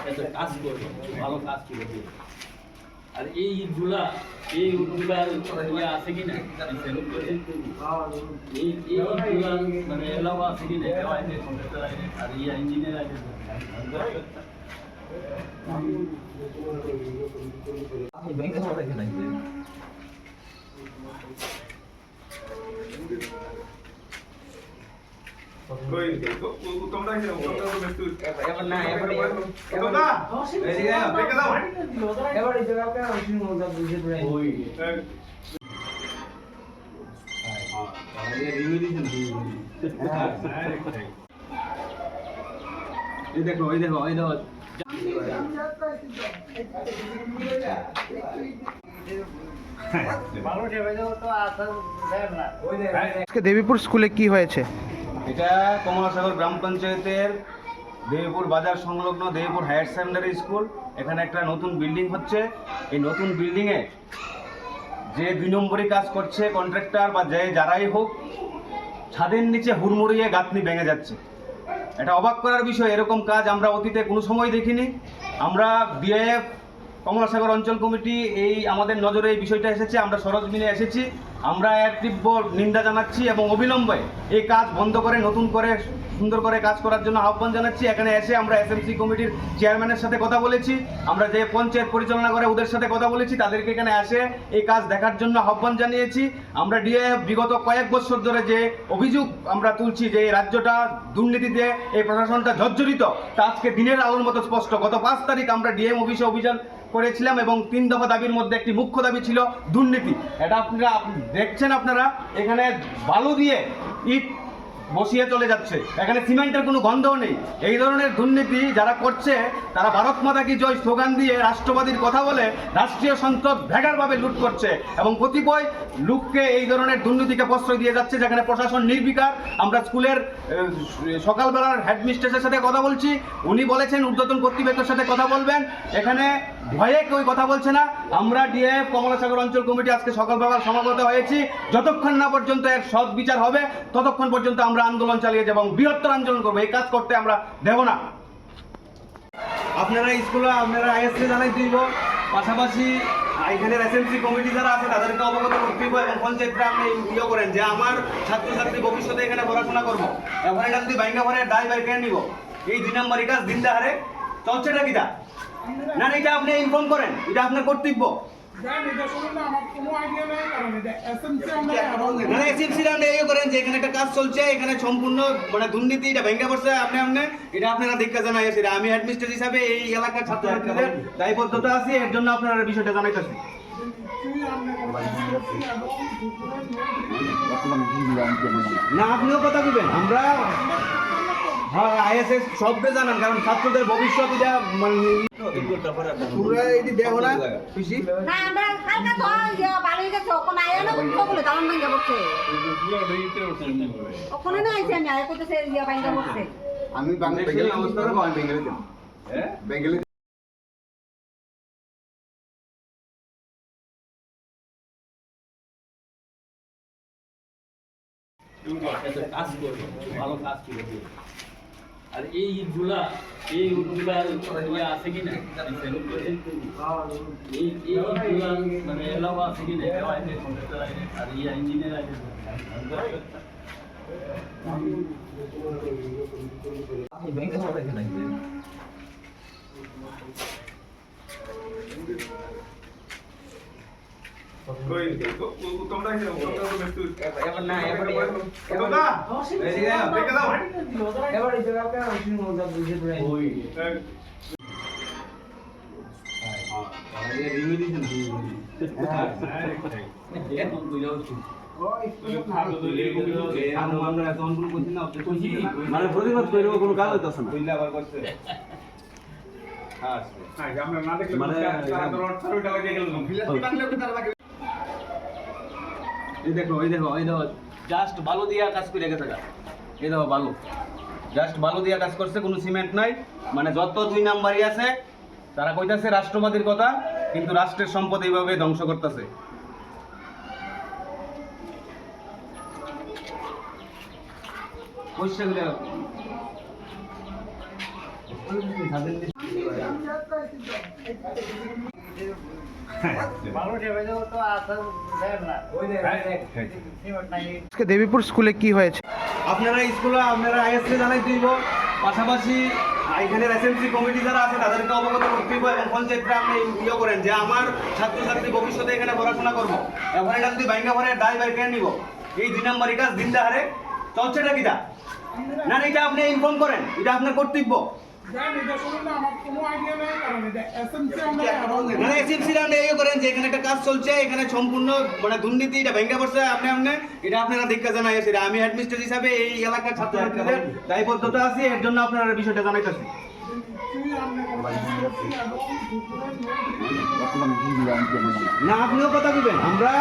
একটা কাজ করবে ভালো কাজ করবে আর এই ইটগুলা এই ইটগুলার ইয়ে আছে কি না এই এই ইটগুলা মানে এলাও আছে কি না আর ইয়া ইঞ্জিনিয়ার আছে তোমরা এই জায়গাটা অসীম মজা বুঝে পড়ে। ওই এই দেখো এই দেখো এই দেখো। আজকে দেবীপুর স্কুলে কি হয়েছে? এটা কমলাসাগর গ্রাম পঞ্চায়েতের দেবীপুর বাজার সংলগ্ন দেবীপুর হায়ার সেকেন্ডারি স্কুল। এখানে একটা নতুন বিল্ডিং হচ্ছে। এই নতুন বিল্ডিংয়ে যে দুই নম্বরই কাজ করছে কন্ট্রাক্টর বা যে যারাই হোক, ছাদের নিচে হুড়মুড়িয়ে গাঁথনি ভেঙে যাচ্ছে। এটা অবাক করার বিষয়, এরকম কাজ আমরা অতীতে কোনো সময় দেখিনি। আমরা বিএফ কমলাসাগর অঞ্চল কমিটি এই আমাদের নজরে এই বিষয়টা এসেছে। আমরা সরজমিনে এসেছি। আমরা এক তীব্র নিন্দা জানাচ্ছি এবং অবিলম্বে এই কাজ বন্ধ করে, নতুন করে, সুন্দর করে কাজ করার জন্য আহ্বান জানাচ্ছি। এখানে এসে আমরা এসএমসি কমিটির চেয়ারম্যানের সাথে কথা বলেছি। আমরা যে পঞ্চায়েত পরিচালনা করে ওদের সাথে কথা বলেছি, তাদেরকে এখানে এসে এই কাজ দেখার জন্য আহ্বান জানিয়েছি। আমরা ডিএ বিগত কয়েক বছর ধরে যে অভিযোগ আমরা তুলছি যে এই রাজ্যটা দুর্নীতিতে, এই প্রশাসনটা জর্জরিত, তা আজকে দিনের আলোর মতো স্পষ্ট। গত পাঁচ তারিখ আমরা ডিএম অফিসে অভিযান করেছিলাম এবং তিন দফা দাবির মধ্যে একটি মুখ্য দাবি ছিল দুর্নীতি। এটা আপনারা আপ- দেখছেন আপনারা? এখানে বালু দিয়ে ইট বসিয়ে চলে যাচ্ছে। এখানে সিমেন্টের কোনো গন্ধও নেই। এই ধরনের দুর্নীতি যারা করছে, তারা ভারত মাতা কি জয় স্লোগান দিয়ে রাষ্ট্রবাদীর কথা বলে রাষ্ট্রীয় সম্পদ ভেগারভাবে লুট করছে এবং কতিপয় লুককে এই ধরনের দুর্নীতিকে প্রশ্রয় দিয়ে যাচ্ছে যেখানে প্রশাসন নির্বিকার। আমরা স্কুলের সকালবেলার হেডমিস্ট্রেসের সাথে কথা বলছি। উনি বলেছেন, ঊর্ধ্বতন কর্তৃপক্ষের সাথে কথা বলবেন। এখানে ভয়ে কেউ কথা বলছে না। আমরা ডিএফ কমলাসাগর অঞ্চল কমিটি আজকে সকালবেলা সমাগত হয়েছি। যতক্ষণ না পর্যন্ত এর সৎ বিচার হবে, ততক্ষণ পর্যন্ত আমরা আন্দোলন চালিয়ে যাব এবং বৃহত্তর আন্দোলন করব। এই কাজ করতে আমরা দেব না। আপনারা স্কুলে, আপনারা আইএসসি জানাই দিব, পাশাপাশি এখানের এসএমসি কমিটি যারা আছে, তাদেরকে অবগত করতে দিব এবং পঞ্চায়েতরা আপনি ইয়ে করেন যে, আমার ছাত্রছাত্রী ভবিষ্যতে এখানে পড়াশোনা করব। এখন এটা যদি বাইঙ্গা ভরে দায় বাই কেন নিব। এই দুই নম্বরই কাজ দিন দাহারে চলছেটা কিটা না এটা আপনি ইনফর্ম করেন। এটা আপনার কর্তব্য। এসএমসি আপনি করেন যে এখানে একটা কাজ চলছে এখানে সম্পূর্ণ দুর্নীতি এটা ভেঙে আপনি আপনি এটা আপনারা দেখতে জানাই আছে আমি অ্যাডমিনিস্ট্রেটর হিসাবে এই এলাকার ছাত্রছাত্রীদের দায়বদ্ধতা আছে এর জন্য আপনারা বিষয়টা জানাইতেছি না আপনিও কথা বলবেন আমরা হ্যাঁ আইএসএস সবকে জানান কারণ ছাত্রদের ভবিষ্যৎ এটা মানে পুরা এটি দেহ না খুশি না আমরা কালকে তো ইয়ে বাড়ি গেছে ওখানে আয়া না বুঝতে বলে দাম ভাঙ্গা পড়ছে ওখানে না আইছে আমি আয়া করতেছে ইয়ে ভাঙ্গা পড়ছে আমি বাংলাদেশের অবস্থা বেঙ্গলি বেঙ্গলি একটা কাজ করবে ভালো কাজ করবে আর এই ইটগুলা এই ইটগুলার ইয়ে আছে কি না এই এই ইটগুলা মানে এলাও আছে কি না আর ইয়া ইঞ্জিনিয়ার আছে তোমরা মানে প্রতিবাদ করে কোনো কাজ হইতেছে না। হ্যাঁ মানে- আন্দোলন ছাড়ো এটা লাগিয়ে গেল এই দেখো এই দেখো এই দেখো জাস্ট বালু দিয়া কাজ করে গেছে। এই দেখো, বালু। জাস্ট বালু দিয়া কাজ করছে, কোনো সিমেন্ট নাই। মানে যত দুই নাম্বারই আছে, তারা কইতাছে রাষ্ট্রবাদীর কথা, কিন্তু রাষ্ট্রের সম্পদ এইভাবে ধ্বংস করতেছে। পয়সা দেবীপুর স্কুলে কি হয়েছে? আপনারা স্কুলে আপনারা আইএসসি জানাই দিব পাশাপাশি এখানে এসএমসি কমিটি যারা আছে তাদেরকে অবগত করতে দিব এবং পঞ্চায়েতরা আপনি ইয়ে করেন যে আমার ছাত্রছাত্রী ভবিষ্যতে এখানে পড়াশোনা করব। এখন এটা যদি বাইঙ্গা ভরে দায় বাই কেন নিব। এই দুই নম্বরই কাজ দিন দাহারে চলছেটা কিটা? না, এটা আপনি ইনফর্ম করেন। এটা আপনার কর্তব্য। মানে এসএমসি আপনি ইয়ে করেন যে এখানে একটা কাজ চলছে এখানে সম্পূর্ণ মানে দুর্নীতি এটা ভেঙে পড়ছে আপনি আপনি এটা আপনারা দেখতে জানাই আমি হেডমিস্টার হিসাবে এই এলাকার ছাত্রছাত্রীদের দায়বদ্ধতা আছে এর জন্য আপনারা বিষয়টা জানাইতেছি না আপনিও কথা বলবেন। আমরা